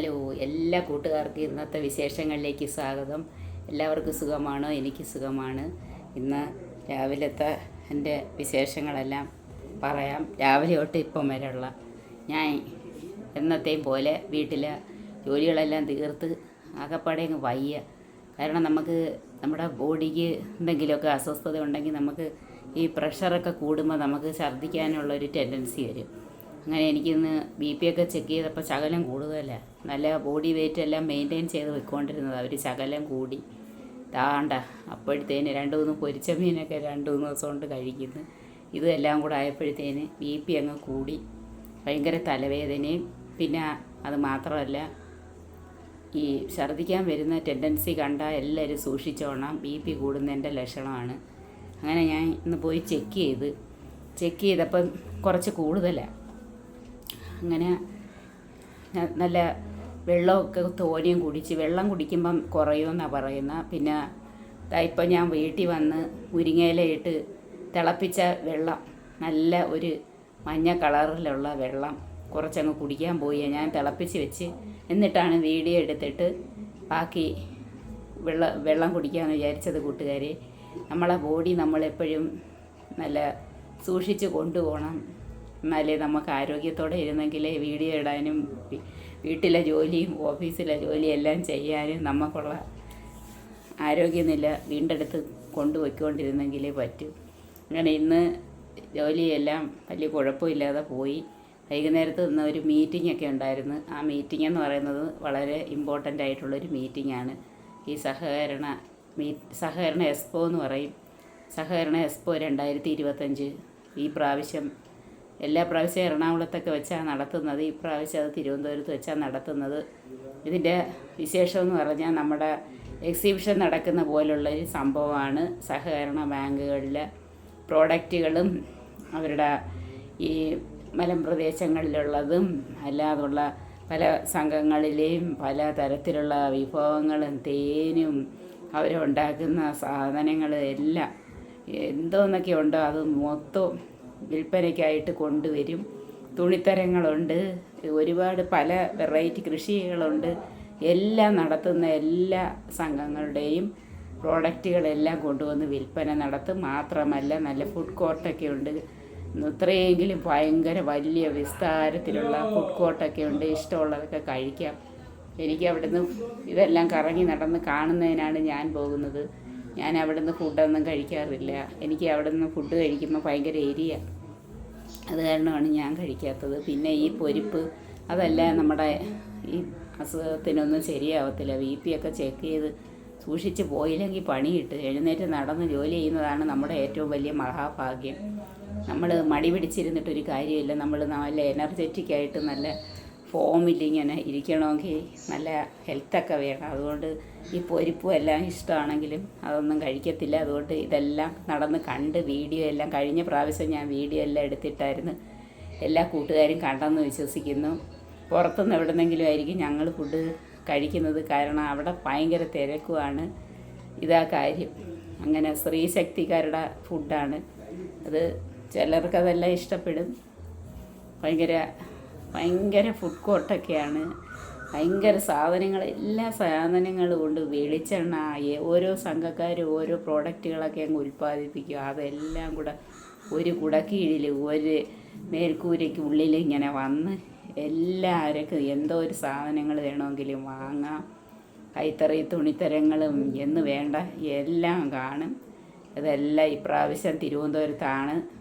Hello എല്ലാ കൂട്ടുകാർക്കും ഇന്നത്തെ വിശേഷങ്ങളിലേക്ക് സ്വാഗതം. എല്ലാവർക്കും സുഖമാണോ? എനിക്ക് സുഖമാണ്. ഇന്ന് രാവിലത്തെ എന്റെ വിശേഷങ്ങളെല്ലാം പറയാം. രാവിലെ തൊട്ട് ഇപ്പം വരെയുള്ള ഞാൻ എന്നത്തെയും പോലെ വീട്ടിലെ ജോലികളെല്ലാം തീർത്ത് ആകപ്പാടെ അങ്ങ് വയ്യ. കാരണം നമുക്ക് നമ്മുടെ ബോഡിക്ക് എന്തെങ്കിലുമൊക്കെ അസ്വസ്ഥത ഉണ്ടെങ്കിൽ നമുക്ക് ഈ പ്രഷറൊക്കെ കൂടുമ്പോൾ നമുക്ക് ഛർദ്ദിക്കാനുള്ളൊരു ടെൻഡൻസി വരും. അങ്ങനെ എനിക്കിന്ന് ബി പി ഒക്കെ ചെക്ക് ചെയ്തപ്പോൾ ശകലം കൂടുതലല്ല നല്ല ബോഡി വെയിറ്റ് എല്ലാം മെയിന്റെയിൻ ചെയ്ത് വെക്കൊണ്ടിരുന്നത് അവർ ശകലം കൂടി. താണ്ട അപ്പോഴത്തേന് രണ്ട് മൂന്ന് പൊരിച്ച മീനൊക്കെ രണ്ട് മൂന്ന് ദിവസം കൊണ്ട് കഴിക്കുന്നു. ഇതെല്ലാം കൂടെ ആയപ്പോഴത്തേന് ബി പി അങ്ങ് കൂടി. ഭയങ്കര തലവേദനയും പിന്നെ അത് മാത്രമല്ല ഈ ഛർദ്ദിക്കാൻ വരുന്ന ടെൻഡൻസി കണ്ടാൽ എല്ലാവരും സൂക്ഷിച്ചോണം. ബി പി കൂടുന്നതിന്റെ ലക്ഷണമാണ്. അങ്ങനെ ഞാൻ ഇന്ന് പോയി ചെക്ക് ചെയ്ത്. ചെക്ക് ചെയ്തപ്പം കുറച്ച് കൂടുതലാണ് അങ്ങനെ നല്ല വെള്ളമൊക്കെ തോനെയും കുടിച്ച് വെള്ളം കുടിക്കുമ്പം കുറയുമെന്നാണ് പറയുന്നത് പിന്നെ ഇപ്പം ഞാൻ വീട്ടിൽ വന്ന് മുരിങ്ങയിലയിട്ട് തിളപ്പിച്ച വെള്ളം നല്ല ഒരു മഞ്ഞ കളറിലുള്ള വെള്ളം കുറച്ചങ്ങ് കുടിക്കാൻ പോയി. ഞാൻ തിളപ്പിച്ച് വെച്ച് എന്നിട്ടാണ് വീഡിയോ എടുത്തിട്ട് ബാക്കി വെള്ള വെള്ളം കുടിക്കാമെന്ന് വിചാരിച്ചത് കൂട്ടുകാരെ. നമ്മളെ ബോഡി നമ്മളെപ്പോഴും നല്ല സൂക്ഷിച്ച് കൊണ്ടുപോകണം എന്നാലേ നമുക്ക് ആരോഗ്യത്തോടെ ഇരുന്നെങ്കിലേ വീഡിയോ ഇടാനും വീട്ടിലെ ജോലിയും ഓഫീസിലെ ജോലിയും എല്ലാം ചെയ്യാനും നമുക്കുള്ള ആരോഗ്യനില വീണ്ടെടുത്ത് കൊണ്ടുപോയിക്കൊണ്ടിരുന്നെങ്കിലേ പറ്റൂ. അങ്ങനെ ഇന്ന് ജോലിയെല്ലാം വലിയ കുഴപ്പമില്ലാതെ പോയി. വൈകുന്നേരത്ത് നിന്ന് ഒരു മീറ്റിംഗ് ഒക്കെ ഉണ്ടായിരുന്നു. ആ മീറ്റിംഗ് എന്ന് പറയുന്നത് വളരെ ഇമ്പോർട്ടന്റ് ആയിട്ടുള്ളൊരു മീറ്റിംഗ് ആണ് ഈ സഹകരണ മീ സഹകരണ എക്സ്പോ എന്ന് പറയും. സഹകരണ എക്സ്പോ രണ്ടായിരത്തി ഇരുപത്തഞ്ച് ഈ പ്രാവശ്യം എല്ലാ പ്രാവശ്യവും എറണാകുളത്തൊക്കെ വെച്ചാണ് നടത്തുന്നത്. ഈ പ്രാവശ്യം അത് തിരുവനന്തപുരത്ത് വെച്ചാണ് നടത്തുന്നത്. ഇതിന്റെ വിശേഷം എന്ന് പറഞ്ഞാൽ നമ്മുടെ എക്സിബിഷൻ നടക്കുന്ന പോലുള്ള ഒരു സംഭവമാണ്. സഹകരണ ബാങ്കുകളിലെ പ്രോഡക്റ്റുകളും അവരുടെ ഈ മലമ്പ്രദേശങ്ങളിലുള്ളതും അല്ലാതുള്ള പല സംഘങ്ങളിലെയും പല തരത്തിലുള്ള വിഭവങ്ങളും തേനും അവരുണ്ടാക്കുന്ന സാധനങ്ങൾ എല്ലാം എന്തോന്നൊക്കെ ഉണ്ടോ അത് മൊത്തം വിൽപ്പനയ്ക്കായിട്ട് കൊണ്ടുവരും. തുണിത്തരങ്ങളുണ്ട്. ഒരുപാട് പല വെറൈറ്റി കൃഷികളുണ്ട്. എല്ലാം നടത്തുന്ന എല്ലാ സംഘങ്ങളുടെയും പ്രോഡക്റ്റുകളെല്ലാം കൊണ്ടുവന്ന് വിൽപ്പന നടത്തും. മാത്രമല്ല നല്ല ഫുഡ് കോർട്ടൊക്കെ ഉണ്ട് ഇത്രയെങ്കിലും ഭയങ്കര വലിയ വിസ്താരത്തിലുള്ള ഫുഡ് കോർട്ടൊക്കെ ഉണ്ട്. ഇഷ്ടമുള്ളതൊക്കെ കഴിക്കാം. എനിക്ക് അവിടുന്ന് ഇതെല്ലാം കറങ്ങി നടന്ന് കാണുന്നതിനാണ് ഞാൻ പോകുന്നത്. ഞാൻ അവിടുന്ന് ഫുഡൊന്നും കഴിക്കാറില്ല. എനിക്ക് അവിടുന്ന് ഫുഡ് കഴിക്കുമ്പോൾ ഭയങ്കര എരിയ. അത് കാരണമാണ് ഞാൻ കഴിക്കാത്തത്. പിന്നെ ഈ പൊരിപ്പ് അതല്ല നമ്മുടെ ഈ അസുഖത്തിനൊന്നും ശരിയാവത്തില്ല. ബി പി ഒക്കെ ചെക്ക് ചെയ്ത് സൂക്ഷിച്ച് പോയില്ലെങ്കിൽ പണിയിട്ട് എഴുന്നേറ്റ് നടന്ന് ജോലി ചെയ്യുന്നതാണ് നമ്മുടെ ഏറ്റവും വലിയ മഹാഭാഗ്യം. നമ്മൾ മടി പിടിച്ചിരുന്നിട്ടൊരു കാര്യമില്ല. നമ്മൾ നല്ല എനർജറ്റിക് ആയിട്ട് നല്ല ഫോമിൽ ഇങ്ങനെ ഇരിക്കണമെങ്കിൽ നല്ല ഹെൽത്തൊക്കെ വേണം. അതുകൊണ്ട് ഈ പൊരിപ്പും എല്ലാം ഇഷ്ടമാണെങ്കിലും അതൊന്നും കഴിക്കത്തില്ല. അതുകൊണ്ട് ഇതെല്ലാം നടന്ന് കണ്ട് വീഡിയോ എല്ലാം കഴിഞ്ഞ പ്രാവശ്യം ഞാൻ വീഡിയോ എല്ലാം എടുത്തിട്ടായിരുന്നു. എല്ലാ കൂട്ടുകാരും കണ്ടെന്ന് വിശ്വസിക്കുന്നു. പുറത്തുനിന്ന് എവിടെന്നെങ്കിലും ആയിരിക്കും ഞങ്ങൾ ഫുഡ് കഴിക്കുന്നത് കാരണം അവിടെ ഭയങ്കര തിരക്കുമാണ് ഇതാ കാര്യം. അങ്ങനെ സ്ത്രീ ശക്തിക്കാരുടെ ഫുഡാണ്. അത് ചിലർക്കതെല്ലാം ഇഷ്ടപ്പെടും. ഭയങ്കര ഭയങ്കര ഫുഡ് കോർട്ടൊക്കെയാണ് ഭയങ്കര സാധനങ്ങൾ എല്ലാ സാധനങ്ങളും കൊണ്ട് വെളിച്ചെണ്ണ ഓരോ സംഘക്കാരും ഓരോ പ്രോഡക്റ്റുകളൊക്കെ അങ്ങ് ഉൽപ്പാദിപ്പിക്കും. അതെല്ലാം കൂടെ ഒരു കുടക്കീഴിൽ ഒരു മേൽക്കൂരയ്ക്ക് ഉള്ളിൽ ഇങ്ങനെ വന്ന് എല്ലാവർക്കും എന്തോ ഒരു സാധനങ്ങൾ വേണമെങ്കിലും വാങ്ങാം. കൈത്തറി തുണിത്തരങ്ങളും എന്ന് വേണ്ട എല്ലാം കാണും. ഇതെല്ലാം ഇപ്രാവശ്യം തിരുവനന്തപുരത്താണ്.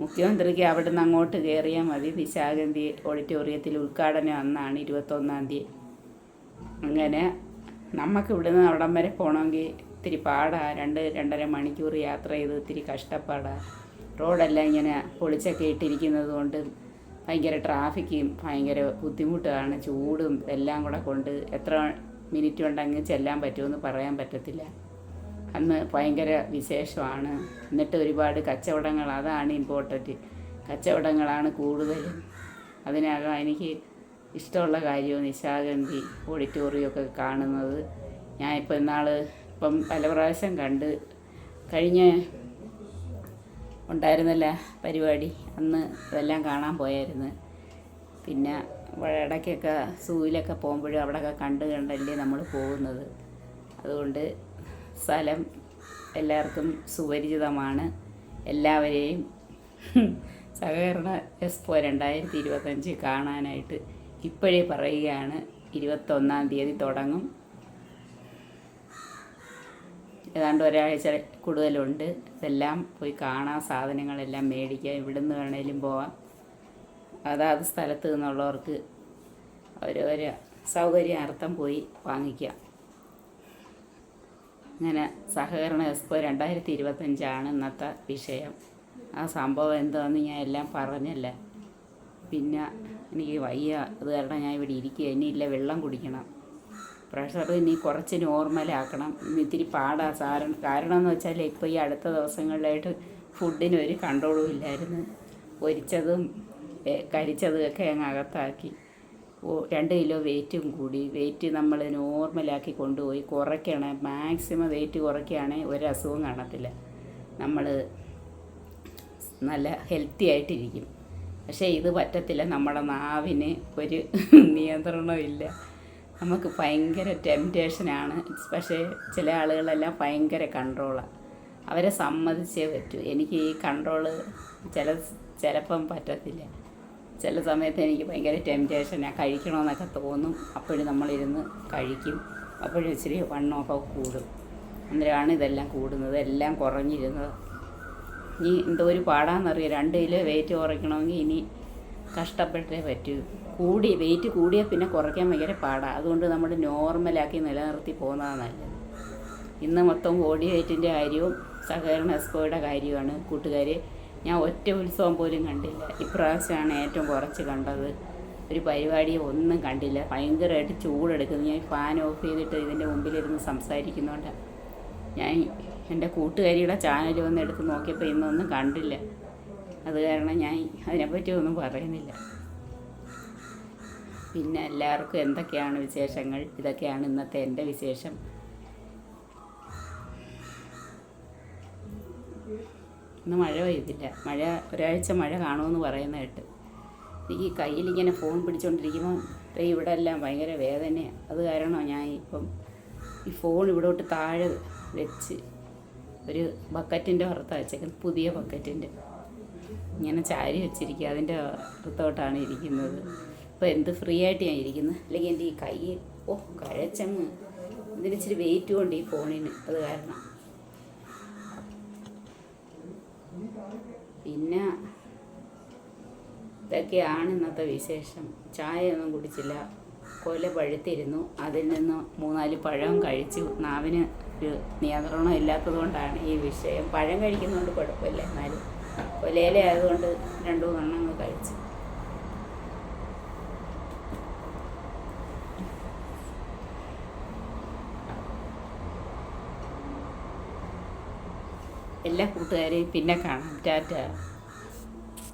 മുഖ്യമന്ത്രിക്ക് നിന്ന് അങ്ങോട്ട് കയറിയാൽ മതി. നിശാഗന്ധി ഓഡിറ്റോറിയത്തിൽ ഉദ്ഘാടനം അന്നാണ് ഇരുപത്തൊന്നാം തീയതി. അങ്ങനെ നമുക്ക് ഇവിടുന്ന് അവിടം വരെ പോകണമെങ്കിൽ ഇത്തിരി പാടാ. രണ്ട് രണ്ടര മണിക്കൂർ യാത്ര ചെയ്ത് ഇത്തിരി കഷ്ടപ്പാടാ. റോഡെല്ലാം ഇങ്ങനെ പൊളിച്ചൊക്കെ ഇട്ടിരിക്കുന്നത് കൊണ്ട് ഭയങ്കര ട്രാഫിക്കും ഭയങ്കര ബുദ്ധിമുട്ടാണ് ചൂടും എല്ലാം കൂടെ കൊണ്ട് എത്ര മിനിറ്റ് കൊണ്ടങ്ങ് ചെല്ലാൻ പറ്റുമെന്ന് പറയാൻ പറ്റത്തില്ല. അന്ന് ഭയങ്കര വിശേഷമാണ്. എന്നിട്ട് ഒരുപാട് കച്ചവടങ്ങൾ അതാണ് ഇമ്പോർട്ടന്റ് കച്ചവടങ്ങളാണ് കൂടുതലും അതിനകം എനിക്ക് ഇഷ്ടമുള്ള കാര്യവും നിശാഗന്ധി ഓഡിറ്റോറിയമൊക്കെ കാണുന്നത്. ഞാൻ ഇപ്പം ഇന്നാൾ ഇപ്പം പല പ്രാവശ്യം കണ്ട് കഴിഞ്ഞ ഉണ്ടായിരുന്നല്ല പരിപാടി അന്ന് ഇതെല്ലാം കാണാൻ പോയായിരുന്നു. പിന്നെ ഇടയ്ക്കൊക്കെ സൂയിലൊക്കെ പോകുമ്പോഴും അവിടെയൊക്കെ കണ്ട് കണ്ടല്ലേ നമ്മൾ പോകുന്നത്. അതുകൊണ്ട് സ്ഥലം എല്ലാവർക്കും സുപരിചിതമാണ്. എല്ലാവരെയും സഹകരണ എക്സ്പോ രണ്ടായിരത്തി ഇരുപത്തഞ്ച് കാണാനായിട്ട് ഇപ്പോഴേ പറയുകയാണ്. ഇരുപത്തൊന്നാം തീയതി തുടങ്ങും. ഏതാണ്ട് ഒരാഴ്ച കൂടുതലുണ്ട്. ഇതെല്ലാം പോയി കാണാൻ സാധനങ്ങളെല്ലാം മേടിക്കാം. ഇവിടുന്ന് വേണേലും പോവാം. അതാത് സ്ഥലത്ത് നിന്നുള്ളവർക്ക് ഓരോരോ സൗകര്യാർത്ഥം പോയി വാങ്ങിക്കാം. അങ്ങനെ സഹകരണ എക്സ്പോ രണ്ടായിരത്തി ഇരുപത്തഞ്ചാണ് ഇന്നത്തെ വിഷയം. ആ സംഭവം എന്താണെന്ന് ഞാൻ എല്ലാം പറഞ്ഞല്ല? പിന്നെ എനിക്ക് വയ്യ. അത് കാരണം ഞാൻ ഇവിടെ ഇരിക്കുക ഇനിയില്ല വെള്ളം കുടിക്കണം. പ്രഷർ ഇനി കുറച്ച് നോർമലാക്കണം ഇത്തിരി പാടാ. സാരം കാരണം എന്ന് വെച്ചാൽ ഇപ്പോൾ ഈ അടുത്ത ദിവസങ്ങളിലായിട്ട് ഫുഡിന് ഒരു കൺട്രോളും ഇല്ലായിരുന്നു. പൊരിച്ചതും ഏ, കരിച്ചതും ഒക്കെ അങ്ങ് അകത്താക്കി. രണ്ട് കിലോ വെയിറ്റും കൂടി. വെയിറ്റ് നമ്മൾ നോർമലാക്കി കൊണ്ടുപോയി കുറയ്ക്കണേ. മാക്സിമം വെയിറ്റ് കുറയ്ക്കുകയാണെങ്കിൽ ഒരസുഖം കാണത്തില്ല. നമ്മൾ നല്ല ഹെൽത്തി ആയിട്ടിരിക്കും. പക്ഷേ ഇത് പറ്റത്തില്ല. നമ്മുടെ നാവിന് ഒരു നിയന്ത്രണമില്ല. നമുക്ക് ഭയങ്കര ടെംപ്റ്റേഷനാണ് പക്ഷേ ചില ആളുകളെല്ലാം ഭയങ്കര കൺട്രോളാണ് അവരെ സമ്മതിച്ചേ പറ്റൂ. എനിക്ക് ഈ കൺട്രോൾ ചില ചിലപ്പം പറ്റത്തില്ല. ചില സമയത്ത് എനിക്ക് ഭയങ്കര ടെംപ്റ്റേഷനാണ് കഴിക്കണമെന്നൊക്കെ തോന്നും. അപ്പോഴും നമ്മളിരുന്ന് കഴിക്കും. അപ്പോഴും ഇച്ചിരി വണ്ണമൊക്കെ കൂടും. അന്നേരമാണ് ഇതെല്ലാം കൂടുന്നത്. എല്ലാം കുറഞ്ഞിരുന്നത്. ഇനി എന്തോ ഒരു പാടാന്നറിയാം? രണ്ട് കിലോ വെയിറ്റ് കുറയ്ക്കണമെങ്കിൽ ഇനി കഷ്ടപ്പെട്ടേ പറ്റൂ. കൂടി വെയിറ്റ് കൂടിയാൽ പിന്നെ കുറയ്ക്കാൻ ഭയങ്കര പാടാണ് അതുകൊണ്ട് നമ്മൾ നോർമലാക്കി നിലനിർത്തി പോകുന്നതാണ് നല്ലത്. ഇന്ന് മൊത്തം ബോഡി വെയിറ്റിന്റെ കാര്യവും സഹകരണ എസ്കോയുടെ കാര്യമാണ് കൂട്ടുകാർ ഞാൻ ഒറ്റ ഉത്സവം പോലും കണ്ടില്ല. ഇപ്രാവശ്യമാണ് ഏറ്റവും കുറച്ച് കണ്ടത്. ഒരു പരിപാടി ഒന്നും കണ്ടില്ല. ഭയങ്കരമായിട്ട് ചൂടെടുക്കുന്നു. ഞാൻ ഫാൻ ഓഫ് ചെയ്തിട്ട് ഇതിന്റെ മുമ്പിലിരുന്ന് സംസാരിക്കുന്നുണ്ട്. ഞാൻ എന്റെ കൂട്ടുകാരിയുടെ ചാനൽ ഒന്ന് എടുത്ത് നോക്കിയപ്പോൾ ഇന്നൊന്നും കണ്ടില്ല. അത് കാരണം ഞാൻ അതിനെപ്പറ്റി ഒന്നും പറയുന്നില്ല. പിന്നെ എല്ലാവർക്കും എന്തൊക്കെയാണ് വിശേഷങ്ങൾ? ഇതൊക്കെയാണ് ഇന്നത്തെ എന്റെ വിശേഷം. ഇന്ന് മഴ പെയ്തില്ല. മഴ ഒരാഴ്ച മഴ കാണുമെന്ന് പറയുന്ന കേട്ട്. എനിക്ക് കയ്യിലിങ്ങനെ ഫോൺ പിടിച്ചുകൊണ്ടിരിക്കുമ്പോൾ ഇവിടെ എല്ലാം ഭയങ്കര വേദനയാണ് അത് കാരണം ഞാൻ ഇപ്പം ഈ ഫോൺ ഇവിടോട്ട് താഴെ വെച്ച് ഒരു ബക്കറ്റിന്റെ പുറത്താണ് വെച്ചേക്കുന്നത് പുതിയ ബക്കറ്റിന്റെ. ഇങ്ങനെ ചാരി വെച്ചിരിക്കുക. അതിന്റെ പുറത്തോട്ടാണ് ഇരിക്കുന്നത്. ഇപ്പോൾ എന്ത് ഫ്രീ ആയിട്ട് ഞാൻ ഇരിക്കുന്നത് അല്ലെങ്കിൽ എന്റെ ഈ കൈ ഓ കഴച്ചങ്ങ്. ഇതിന് ഇച്ചിരി വെയിറ്റ് കൊണ്ട് ഈ ഫോണിന്. അത് കാരണം. പിന്നെ ഇതൊക്കെയാണ് ഇന്നത്തെ വിശേഷം. ചായയൊന്നും കുടിച്ചില്ല. കൊല പഴുത്തിരുന്നു. അതിൽ നിന്ന് മൂന്നാൽ പഴം കഴിച്ചു. നാവിന് ഒരു നിയന്ത്രണം ഇല്ലാത്തത് കൊണ്ടാണ് ഈ വിഷയം. പഴം കഴിക്കുന്നതുകൊണ്ട് കുഴപ്പമില്ല എന്നാലും. കൊലയിലെ ആയതുകൊണ്ട് രണ്ടു മൂന്നെണ്ണം കഴിച്ചു. എല്ലാ കൂട്ടുകാരെയും പിന്നെ കാണാം. ടാറ്റ.